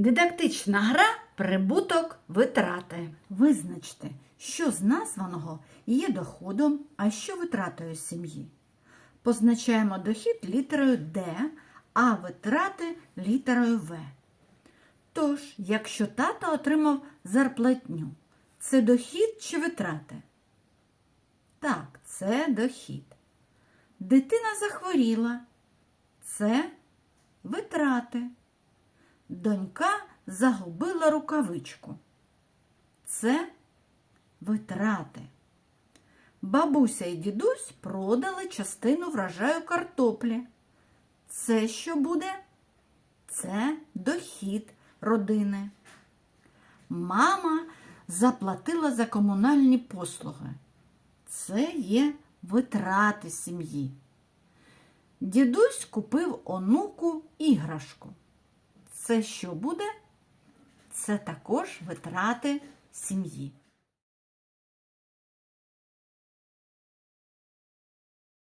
Дидактична гра прибуток витрати. Визначте, що з названого є доходом, а що витратою сім'ї. Позначаємо дохід літерою Д, а витрати літерою В. Тож, якщо тато отримав зарплатню, це дохід чи витрати? Так, це дохід. Дитина захворіла. Це витрати. Донька загубила рукавичку. Це витрати. Бабуся і дідусь продали частину врожаю картоплі. Це що буде? Це дохід родини. Мама заплатила за комунальні послуги. Це є витрати сім'ї. Дідусь купив онуку іграшку. Це що буде? Це також витрати сім'ї.